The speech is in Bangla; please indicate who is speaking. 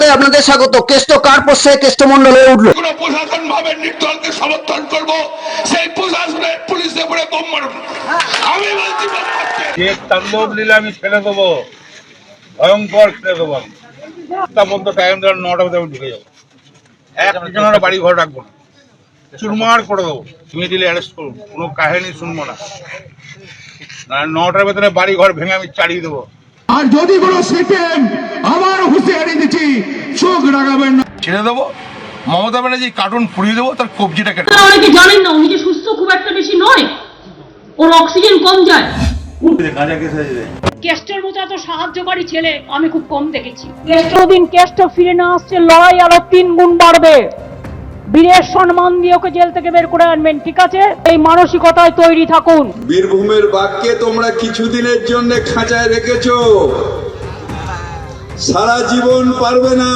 Speaker 1: বার্তায় আপনাদের স্বাগত। কেষ্ট কার পশ্চায় কেষ্টমন্ডল হয়ে উঠল?
Speaker 2: কোন প্রশাসন ভাবে নির্দলকে সমর্থন করব সেই প্রশাসনের পুলিশে পড়ে বোম মারব। আমি বলছি
Speaker 3: যে তাণ্ডব লীলা আমি ফেলে দেবো ভয়ঙ্কর ফেলে দেবো আমি। তার মধ্যে টাইম ধরে নটা আমি ঢুকে যাব। এক পিছনে বাড়ি ঘর রাখব না। চুরমার করে দেবো। ইমিডিয়েটলি অ্যারেস্ট করুন কোনো কাহিনী শুনব না। না নটার ভেতরে বাড়ি ঘর ভেঙে আমি চালিয়ে দেবো।
Speaker 4: আর যদি কোনো দিচ্ছি চোখ রাখাবেন না
Speaker 5: ছেড়ে দেবো মমতা ব্যানার্জি কার্টুন পুড়িয়ে দেবো তার কবজিটা কেটে
Speaker 6: অনেকে জানেন না উনি যে সুস্থ খুব একটা বেশি নয়। ওর অক্সিজেন কম যায়। কেস্টের মতো এত সাহায্যকারী ছেলে আমি খুব কম দেখেছি।
Speaker 7: দিন কেষ্ট ফিরে না আসছে লড়াই আরও তিন গুণ বাড়বে। বীরের সম্মান দিয়ে ওকে জেল থেকে বের করে আনবেন ঠিক আছে? এই মানসিকতায় তৈরি থাকুন।
Speaker 8: বীরভূমের বাঘকে তোমরা কিছুদিনের জন্য খাঁচায় রেখেছো। সারা জীবন পারবে না।